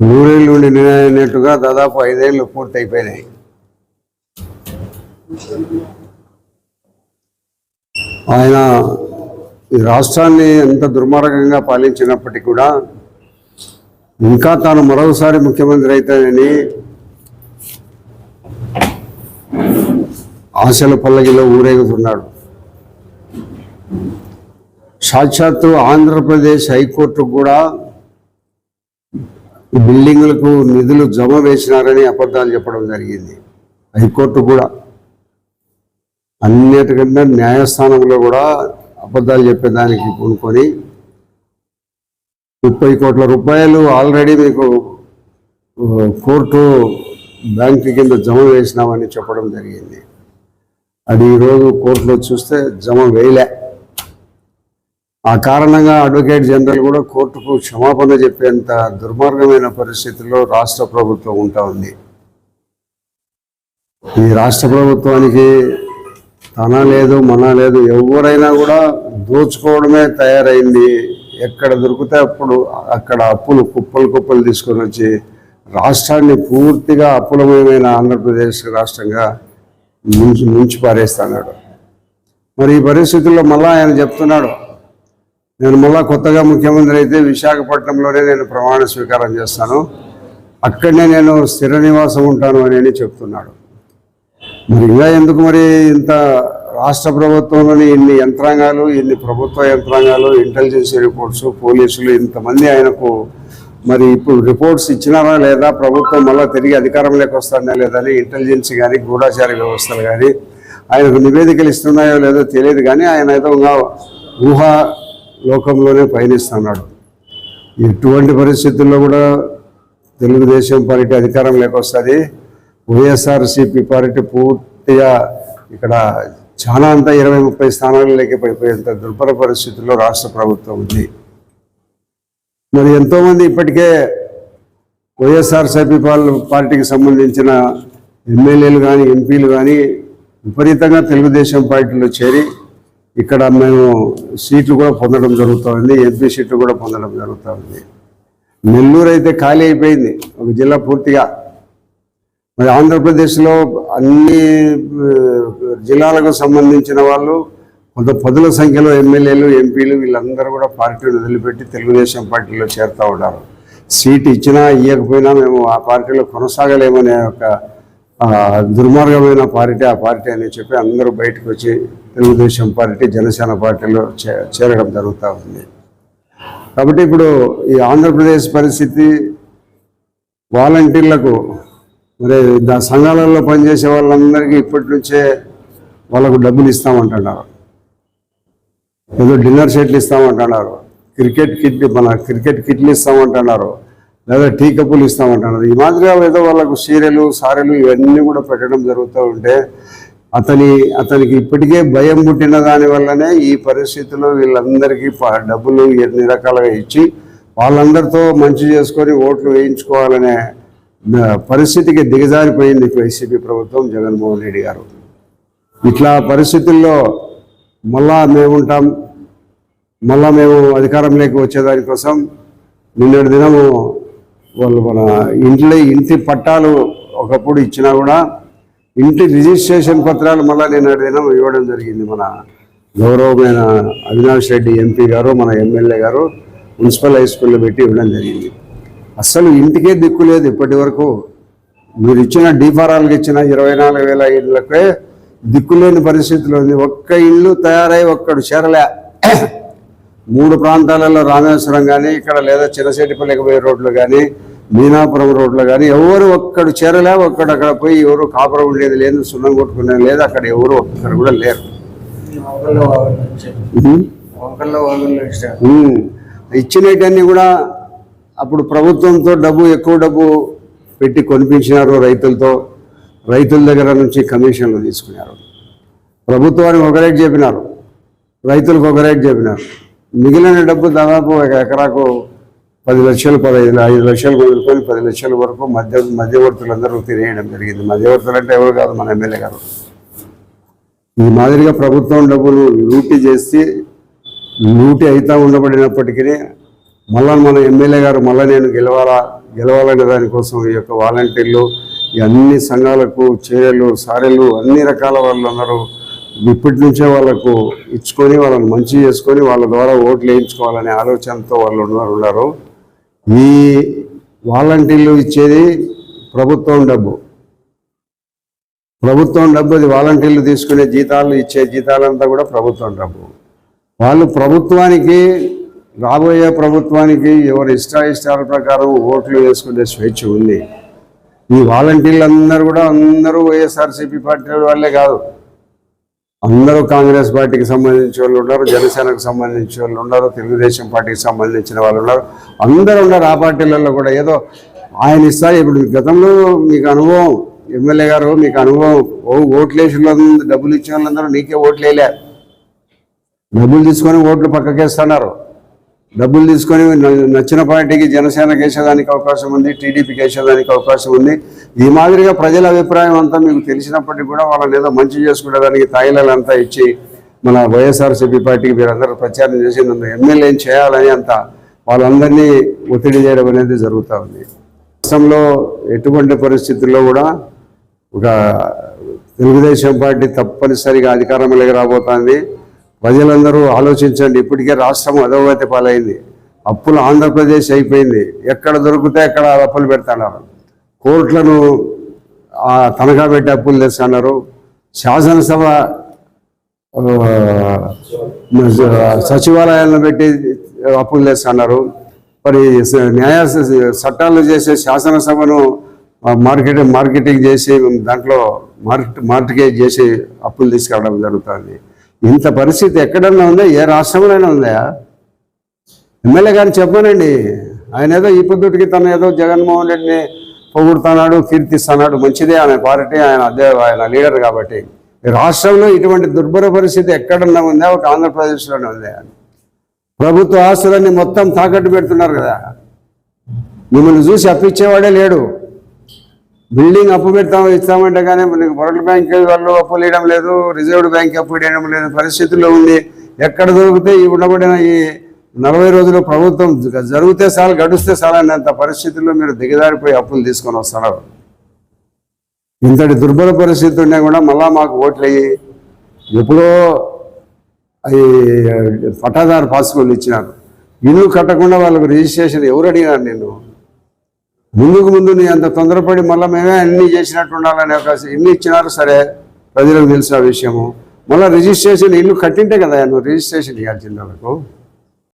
నూరేళ్ళు నుండి నిన్నట్టుగా దాదాపు ఐదేళ్ళు పూర్తి అయిపోయినాయి ఆయన ఈ రాష్ట్రాన్ని ఎంత దుర్మార్గంగా పాలించినప్పటికీ కూడా ఇంకా తాను మరోసారి ముఖ్యమంత్రి అవుతానని ఆశల పల్లకిలో ఊరేగుతున్నాడు. సాక్షాత్తు ఆంధ్రప్రదేశ్ హైకోర్టు కూడా బిల్డింగులకు నిధులు జమ వేసినారని అబద్ధాలు చెప్పడం జరిగింది. హైకోర్టు కూడా అన్నిటికంటే న్యాయస్థానంలో కూడా అబద్ధాలు చెప్పేదానికి పూనుకొని ముప్పై కోట్ల రూపాయలు ఆల్రెడీ మీకు కోర్టు బ్యాంక్ కింద జమ వేసినామని చెప్పడం జరిగింది. అది ఈరోజు కోర్టులో చూస్తే జమ వేయలే. ఆ కారణంగా అడ్వకేట్ జనరల్ కూడా కోర్టుకు క్షమాపణ చెప్పేంత దుర్మార్గమైన పరిస్థితుల్లో రాష్ట్ర ప్రభుత్వం ఉంటా ఉంది. ఈ రాష్ట్ర ప్రభుత్వానికి తన లేదు మన లేదు ఎవరైనా కూడా దోచుకోవడమే తయారైంది. ఎక్కడ దొరికితే అప్పుడు అక్కడ అప్పులు కుప్పలు కుప్పలు తీసుకొని వచ్చి రాష్ట్రాన్ని పూర్తిగా అప్పులమయమైన ఆంధ్రప్రదేశ్ రాష్ట్రంగా ముంచి ముంచి పారేస్తున్నాడు. మరి ఈ పరిస్థితుల్లో మళ్ళా ఆయన చెప్తున్నాడు నేను మళ్ళా కొత్తగా ముఖ్యమంత్రి అయితే విశాఖపట్నంలోనే నేను ప్రమాణ స్వీకారం చేస్తాను. అక్కడనే నేను స్థిర నివాసం ఉంటాను అని చెప్తున్నాడు. మరి ఇలా ఎందుకు మరి ఇంత రాష్ట్ర ప్రభుత్వంలోని ఇన్ని యంత్రాంగాలు ఇన్ని ప్రభుత్వ యంత్రాంగాలు ఇంటెలిజెన్స్ రిపోర్ట్స్ పోలీసులు ఇంతమంది ఆయనకు మరి ఇప్పుడు రిపోర్ట్స్ ఇచ్చినారా లేదా ప్రభుత్వం మళ్ళీ తిరిగి అధికారంలోకి వస్తుందా లేదని ఇంటెలిజెన్స్ కానీ గూఢాచార వ్యవస్థలు కానీ ఆయనకు నివేదికలు ఇస్తున్నాయో లేదో తెలియదు కానీ ఆయన ఏదో ఊహ లోకంలోనే పయనిస్తున్నాడు. ఎటువంటి పరిస్థితుల్లో కూడా తెలుగుదేశం పార్టీ అధికారం వస్తుంది. వైఎస్ఆర్సీపీ పార్టీ పూర్తిగా ఇక్కడ చాలా అంతా ఇరవై ముప్పై స్థానాలలోకి పడిపోయేంత దుర్భర పరిస్థితుల్లో రాష్ట్ర ప్రభుత్వం ఉంది. మరి ఎంతోమంది ఇప్పటికే వైఎస్ఆర్సీపీ పార్టీకి సంబంధించిన ఎమ్మెల్యేలు కానీ ఎంపీలు కానీ విపరీతంగా తెలుగుదేశం పార్టీలో చేరి ఇక్కడ మేము సీట్లు కూడా పొందడం జరుగుతుంది ఎంపీ సీట్లు కూడా పొందడం జరుగుతుంది. నెల్లూరు అయితే ఖాళీ అయిపోయింది ఒక జిల్లా పూర్తిగా. మరి ఆంధ్రప్రదేశ్లో అన్ని జిల్లాలకు సంబంధించిన వాళ్ళు కొంత పదుల సంఖ్యలో ఎమ్మెల్యేలు ఎంపీలు వీళ్ళందరూ కూడా పార్టీని వదిలిపెట్టి తెలుగుదేశం పార్టీలో చేరుతూ ఉన్నారు. సీటు ఇచ్చినా ఇవ్వకపోయినా మేము ఆ పార్టీలో కొనసాగలేమనే ఒక దుర్మార్గమైన పార్టీ ఆ పార్టీ అని చెప్పి అందరూ బయటకు వచ్చి తెలుగుదేశం పార్టీ జనసేన పార్టీలో చే చేరడం జరుగుతూ ఉంది. కాబట్టి ఇప్పుడు ఈ ఆంధ్రప్రదేశ్ పరిస్థితి వాలంటీర్లకు మరి దా సంఘాలలో పనిచేసే వాళ్ళందరికీ ఇప్పటి నుంచే వాళ్ళకు డబ్బులు ఇస్తామంటున్నారు. ఏదో డిన్నర్ సెట్లు ఇస్తామంటున్నారు. క్రికెట్ కిట్ మన క్రికెట్ కిట్లు ఇస్తామంటున్నారు. లేదా టీ కప్పులు ఇస్తామంటున్నారు. ఈ మాదిరిగా ఏదో వాళ్ళకు సీరెలు సారెలు ఇవన్నీ కూడా పెట్టడం జరుగుతూ ఉంటే అతని అతనికి ఇప్పటికే భయం పుట్టిన దాని వల్లనే ఈ పరిస్థితిలో వీళ్ళందరికీ డబ్బులు ఎన్ని రకాలుగా ఇచ్చి వాళ్ళందరితో మంచి చేసుకొని ఓట్లు వేయించుకోవాలనే పరిస్థితికి దిగజారిపోయింది వైసీపీ ప్రభుత్వం జగన్మోహన్ రెడ్డి గారు. ఇట్లా పరిస్థితుల్లో మళ్ళా మేముంటాం మళ్ళా మేము అధికారంలోకి వచ్చేదానికోసం నిన్నటి దినము వాళ్ళు మన ఇంట్లో ఇంటి పట్టాలు ఒకప్పుడు ఇచ్చినా కూడా ఇంటి రిజిస్ట్రేషన్ పత్రాలు మళ్ళీ నేను అడిగిన ఇవ్వడం జరిగింది మన గౌరవమైన అవినాష్ రెడ్డి ఎంపీ గారు మన ఎమ్మెల్యే గారు మున్సిపల్ హై స్కూల్లో పెట్టి ఇవ్వడం జరిగింది. అస్సలు ఇంటికే దిక్కు లేదు ఇప్పటి వరకు. మీరు ఇచ్చిన డిఫారాలకు ఇచ్చిన ఇరవై నాలుగు వేల ఇళ్ళకే దిక్కులేని పరిస్థితిలో ఉంది. ఒక్క ఇల్లు తయారై ఒక్కడు చేరలే. మూడు ప్రాంతాలలో రామేశ్వరం కానీ ఇక్కడ లేదా చిన్నసేటిపల్లికి పోయే రోడ్లు కానీ మీనాపురం రోడ్లు కానీ ఎవరు ఒక్కడు చేరలే ఒక్కడు అక్కడ పోయి ఎవరు కాపురం ఉండేది లేదు సున్నం కొట్టుకునేది లేదు అక్కడ ఎవరు ఒక్కరు కూడా లేరు. ఇచ్చినవన్నీ కూడా అప్పుడు ప్రభుత్వంతో డబ్బు ఎక్కువ డబ్బు పెట్టి కొనిపించినారు రైతులతో. రైతుల దగ్గర నుంచి కమిషన్లు తీసుకున్నారు. ప్రభుత్వానికి ఒక రేట్ చెప్పినారు. రైతులకు ఒక రేట్ చెప్పినారు. మిగిలిన డబ్బు దాదాపు ఒక ఎకరాకు పది లక్షలు పదహైదు ఐదు లక్షలు వదులుకొని పది లక్షల వరకు మధ్య మధ్యవర్తులందరూ తినేయడం జరిగింది. మధ్యవర్తులు అంటే ఎవరు కాదు మన ఎమ్మెల్యే గారు. ఈ మాదిరిగా ప్రభుత్వం డబ్బులు లూటీ చేసి లూటీ అయితా ఉండబడినప్పటికీ మళ్ళా మన ఎమ్మెల్యే గారు మళ్ళీ నేను గెలవాలా గెలవాలనే దానికోసం ఈ యొక్క వాలంటీర్లు ఈ అన్ని సంఘాలకు చీరలు సారెలు అన్ని రకాల వాళ్ళు ఉన్నారు. ఇప్పటి నుంచే వాళ్ళకు ఇచ్చుకొని వాళ్ళని మంచి చేసుకొని వాళ్ళ ద్వారా ఓట్లు వేయించుకోవాలనే ఆలోచనతో వాళ్ళు ఉన్నారు. ఈ వాలంటీర్లు ఇచ్చేది ప్రభుత్వం డబ్బు. ప్రభుత్వం డబ్బు అది వాలంటీర్లు తీసుకునే జీతాలు ఇచ్చే జీతాలంతా కూడా ప్రభుత్వం డబ్బు. వాళ్ళు ప్రభుత్వానికి రాబోయే ప్రభుత్వానికి ఎవరి ఇష్ట ఇష్టాల ప్రకారం ఓట్లు వేసుకునే స్వేచ్ఛ ఉంది. ఈ వాలంటీర్లు అందరూ కూడా అందరూ వైఎస్ఆర్సీపీ పార్టీ వాళ్ళే కాదు. అందరూ కాంగ్రెస్ పార్టీకి సంబంధించిన వాళ్ళు ఉన్నారు జనసేనకు సంబంధించిన వాళ్ళు ఉన్నారు తెలుగుదేశం పార్టీకి సంబంధించిన వాళ్ళు ఉన్నారు. అందరూ ఉన్నారు. ఆ పార్టీలలో కూడా ఏదో ఆయన ఇస్తారు. ఇప్పుడు గతంలో మీకు అనుభవం ఎమ్మెల్యే గారు మీకు అనుభవం ఓ ఓట్లు వేసిన వాళ్ళందరూ డబ్బులు ఇచ్చిన వాళ్ళందరూ నీకే ఓట్లు వేయలే. డబ్బులు తీసుకొని ఓట్లు పక్కకేస్తున్నారు. డబ్బులు తీసుకొని నచ్చిన పార్టీకి జనసేనకి వేసేదానికి అవకాశం ఉంది టీడీపీకి వేసేదానికి అవకాశం ఉంది. ఈ మాదిరిగా ప్రజల అభిప్రాయం అంతా మీకు తెలిసినప్పటికీ కూడా వాళ్ళని ఏదో మంచి చేసుకునేదానికి తాయిలంతా ఇచ్చి మన వైఎస్ఆర్సీపీ పార్టీకి మీరందరూ ప్రచారం చేసి ఎమ్మెల్యేం చేయాలని అంత వాళ్ళందరినీ ఒత్తిడి చేయడం అనేది జరుగుతూ ఉంది. రాష్ట్రంలో ఎటువంటి పరిస్థితుల్లో కూడా ఒక తెలుగుదేశం పార్టీ తప్పనిసరిగా అధికారంలోకి రాబోతోంది. ప్రజలందరూ ఆలోచించండి. ఇప్పటికే రాష్ట్రం అధోగతి పాలైంది. అప్పులు ఆంధ్రప్రదేశ్ అయిపోయింది. ఎక్కడ దొరికితే అక్కడ అప్పులు పెడుతున్నారు. కోర్టులను ఆ, తనఖా పెట్టి అప్పులు తెస్తున్నారు. శాసనసభ సచివాలయాలను పెట్టి అప్పులు తెస్తున్నారు. మరి న్యాయ చట్టాలు చేసే శాసనసభను మార్కెట్ మార్కెటింగ్ చేసి దాంట్లో మార్కెట్ మార్కెట్ చేసి అప్పులు తీసుకురావడం జరుగుతుంది. ఇంత పరిస్థితి ఎక్కడన్నా ఉందా? ఏ రాష్ట్రంలోనే ఉందా? ఎమ్మెల్యే గారిని చెప్పానండి. ఆయన ఏదో ఈ పొద్దుటికి తను ఏదో జగన్మోహన్ రెడ్డిని పొగుడుతున్నాడు కీర్తిస్తున్నాడు. మంచిదే ఆయన పార్టీ ఆయన అదే ఆయన లీడర్ కాబట్టి. రాష్ట్రంలో ఇటువంటి దుర్భర పరిస్థితి ఎక్కడన్నా ఉందా? ఒక ఆంధ్రప్రదేశ్లోనే ఉందా? ప్రభుత్వ ఆస్తులన్నీ మొత్తం తాకట్టు పెడుతున్నారు కదా. మిమ్మల్ని చూసి అప్పిచ్చేవాడే లేడు. బిల్డింగ్ అప్పు పెడతాం ఇస్తామంటే కానీ మనకి వరల్డ్ బ్యాంక్ వాళ్ళు అప్పు వేయడం లేదు రిజర్వ్డ్ బ్యాంక్ అప్పు వేయడం లేదు పరిస్థితుల్లో ఉంది. ఎక్కడ దొరికితే ఈ ఉండబడిన ఈ నలభై రోజులు ప్రభుత్వం జరిగితే సార్ గడిస్తే సార్ అనేంత పరిస్థితుల్లో మీరు దిగజారిపోయి అప్పులు తీసుకొని వస్తున్నారు. ఇంతటి దుర్బల పరిస్థితి ఉన్నా కూడా మళ్ళా మాకు ఓట్లు అయ్యి ఎప్పుడో అవి పట్టాదారు పాస్పోర్ట్లు ఇచ్చినారు. ఇల్లు కట్టకుండా వాళ్ళకు రిజిస్ట్రేషన్ ఎవరు అడిగినారు నేను ముందుకు ముందు నీ అంత తొందరపడి మళ్ళీ మేమే అన్ని చేసినట్టు ఉండాలనే ఒక ఎన్ని ఇచ్చినారు సరే ప్రజలకు తెలిసిన విషయము. మళ్ళీ రిజిస్ట్రేషన్ ఇల్లు కట్టింటే కదా నువ్వు రిజిస్ట్రేషన్ ఇవ్వాల్సింది వాళ్ళకు